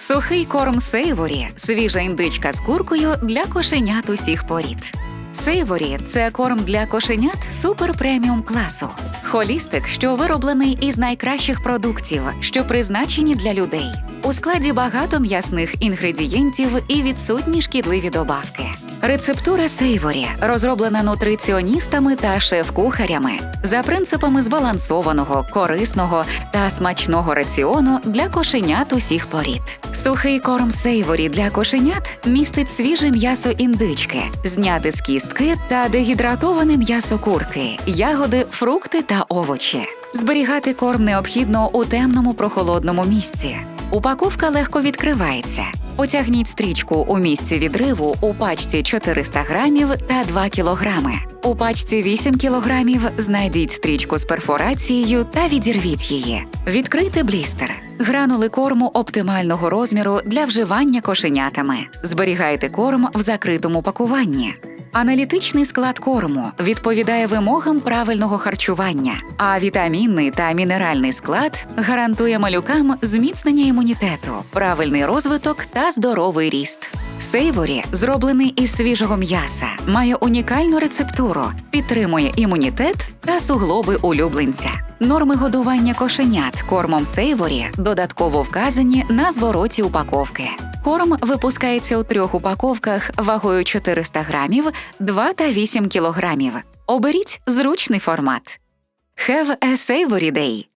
Сухий корм Сейворі свіжа індичка з куркою для кошенят усіх порід. Сейворі це корм для кошенят супер преміум класу. Холістик, що вироблений із найкращих продуктів, що призначені для людей. У складі багато м'ясних інгредієнтів і відсутні шкідливі добавки. Рецептура Сейворі розроблена нутриціоністами та шеф-кухарями за принципами збалансованого, корисного та смачного раціону для кошенят усіх порід. Сухий корм Сейворі для кошенят містить свіже м'ясо індички, зняте з кістки та дегідратоване м'ясо курки, ягоди, фрукти та овочі. Зберігати корм необхідно у темному прохолодному місці. Упаковка легко відкривається. Потягніть стрічку у місці відриву у пачці 400 грамів та 2 кілограми. У пачці 8 кілограмів знайдіть стрічку з перфорацією та відірвіть її. Відкрийте блістер. Гранули корму оптимального розміру для вживання кошенятами. Зберігайте корм в закритому пакуванні. Аналітичний склад корму відповідає вимогам правильного харчування, а вітамінний та мінеральний склад гарантує малюкам зміцнення імунітету, правильний розвиток та здоровий ріст. Сейворі, зроблений із свіжого м'яса, має унікальну рецептуру, підтримує імунітет та суглоби улюбленця. Норми годування кошенят кормом Сейворі додатково вказані на звороті упаковки. Корм випускається у трьох упаковках вагою 400 грамів, 2 та 8 кілограмів. Оберіть зручний формат. Have a savory day!